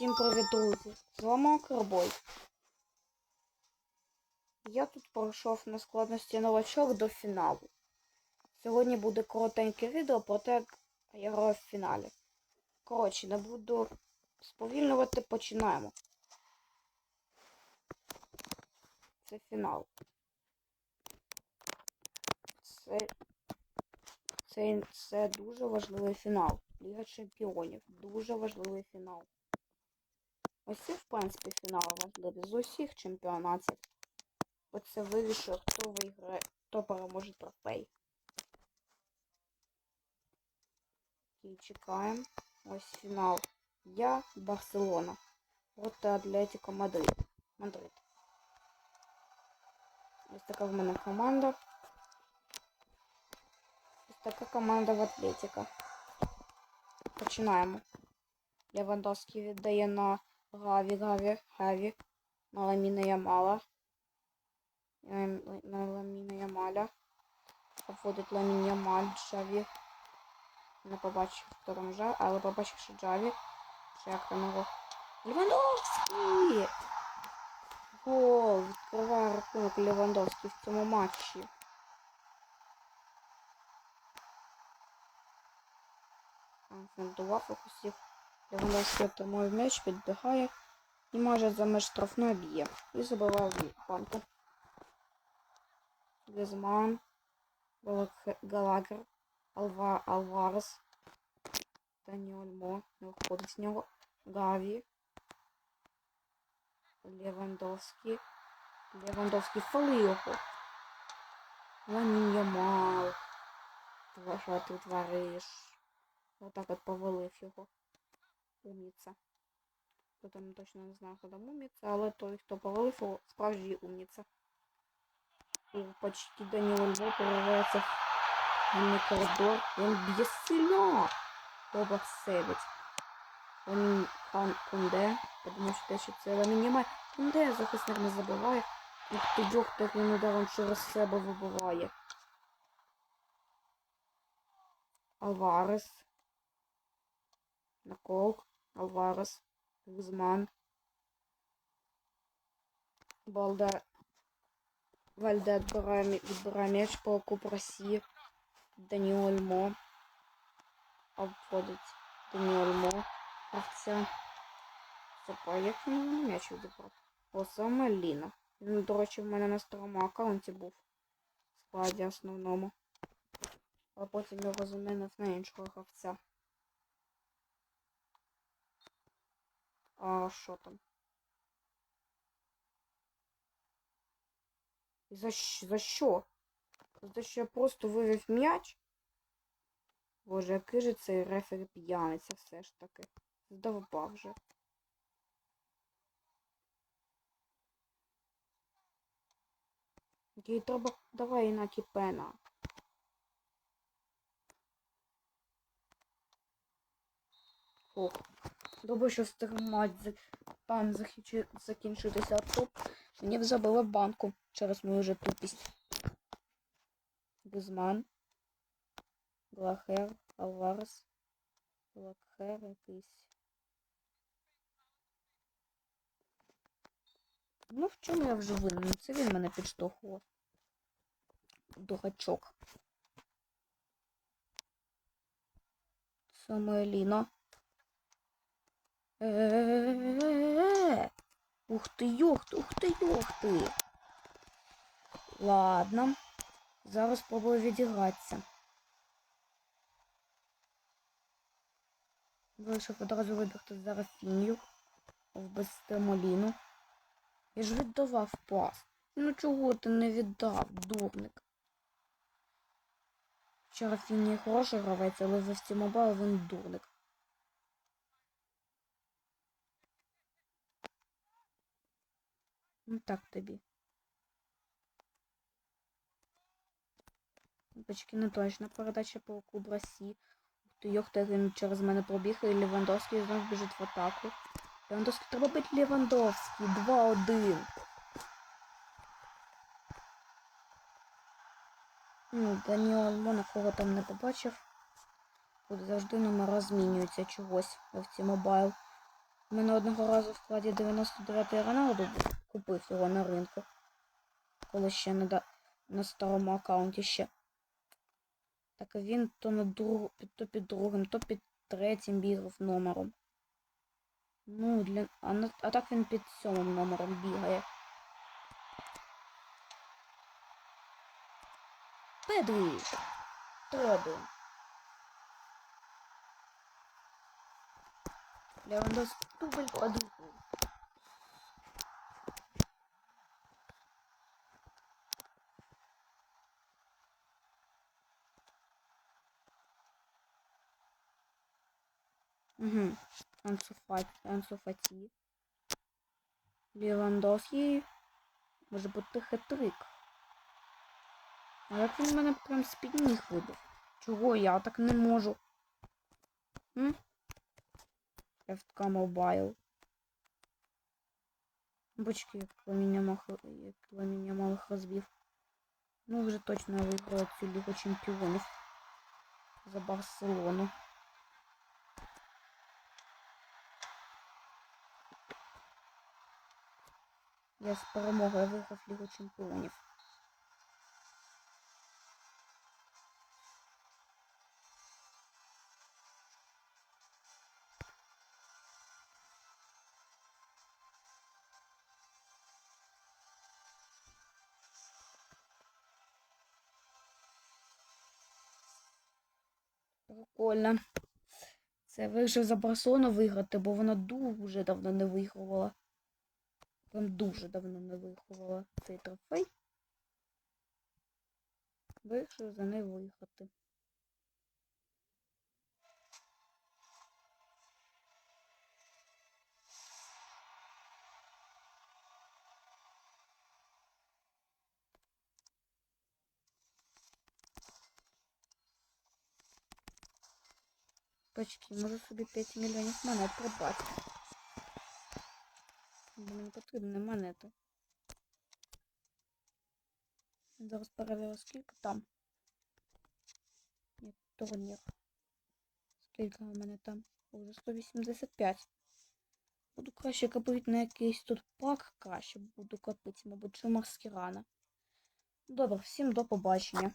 Всім привіт, друзі! З вами Окербой. Я тут пройшов на складності новачок до фіналу. Сьогодні буде коротеньке відео про те, як я граю в фіналі. Коротше, не буду сповільнювати, починаємо. Це фінал. Це, це, це дуже важливий фінал. Ліга Чемпіонів. Дуже важливий фінал. Усі, в принципі, фінали важливі з усіх чемпіонатів. Оце вирішує, хто виграє, хто переможе трофей. І чекаємо. Ось фінал. Я Барселона. Проти Атлетико Мадрид. Мадрид. Ось така в мене команда. Ось така команда в Атлетико. Починаємо. Левандовський віддає на Гаві, Гаві, Гаві. На Ламіна Ямала. На Ламіна Ямаля. Обводить Ламін Ямаль, Джаві. Не побачив, хто там Джаві, але побачив, що Джаві. Чи як там його. Левандовський! Гол! Відкриває рахунок Левандовський в цьому матчі. Фінтував їх усіх. Левандовський отримує м'яч, підбігає і майже за меж штрафної б'є. І забиває в банку. Гризман, Галагер, Алва, Алварес, Даніольмо, не виходить з нього, Гаві, Левандовський, Левандовський фали його. Ламін Ямал. Що ти твориш? Отак от повалив його. Умніця. Хто точно не знаю, хто там але той, хто повалив справжній умніця. І почти Даніло Львов переривається в коридор. Він б'є сильно. Оба севить. Ламін Кунде. Подумав, що те, що це Ламін Ямаль. Кунде захисник не забиває. Ух ти, так він ударом через себе вибиває. Алварес. Накол. Алварес. Гузман. Балда. Вальде відбирає, відбирає м'яч по Куб Росії. Дані Ольмо. Обводить Дані Ольмо. Гравця. Супа, як він м'яч відібрав? О, Ліна. Він, до речі, в мене на старому аккаунті був. В складі основному. А потім його замінив на іншого гравця. А що там? За, за що? За що я просто вивів м'яч? Боже, який же цей рефері п'яниця все ж таки. Здовбав вже. Їй треба... Давай іначе пена. Ох. Добре, що за... там захичи... закінчитися тут. Мені б забили банку через мою вже тупість. Гузман. Глахер. Алварес. Глахер якийсь. Ну, в чому я вже винен? Це він мене підштовхував. Дурачок. Самоеліна. Е-е-е-е-е. Ух ты, ёх ты, ух ты, ёх ты. Ладно. Зараз спробую відігратися. Вирішив одразу вибігти зараз фінію. Вбити Моліну. Я ж віддавав пас. Ну чого ти не віддав, дурник? Вчора Фінії хороший гравець, але в Steam Mobile він дурник. Ну так тобі. Бачки не точно. Передача по. Ух ти, він через мене пробіг, і Левандовський знов біжить в атаку. Левандовський, треба бити Левандовський. 2-1. Ну, Даніел Мона кого там не побачив. Тут завжди номера змінюються чогось в ці мобайл. У мене одного разу в складі 99-й Роналду був. Купив його на ринку. Коли ще на, на старому аккаунті ще. Так він то на друг, то під другим, то під третім бігав номером. Ну, для... а, на... а так він під сьомим номером бігає. Педри! Треди. Левандовский дубль по Угу. Ансу Фати. Ансу Може бути хитрик. А як він мене прям з-під вибив? Чого я так не можу? М? FK Mobile. Бочки, як Ламіня Малих розбив. Ну, вже точно виграла цю Лігу Чемпіонів за Барселону. Я з перемогою виграв Лігу Чемпіонів. Прикольно. Це вирішив за Барселону виграти, бо вона дуже давно не вигравала. Прям дуже давно не вигравала цей трофей. Вирішив за неї виграти. Почки, можу собі 5 мільйонів монет придбати. Мені потрібні монети. Зараз перевірю, скільки там. Ні, турнір. Скільки у мене там? Уже 185. Буду краще копити на якийсь тут пак краще буду копити, мабуть, чи маскірана. Добре, всім до побачення.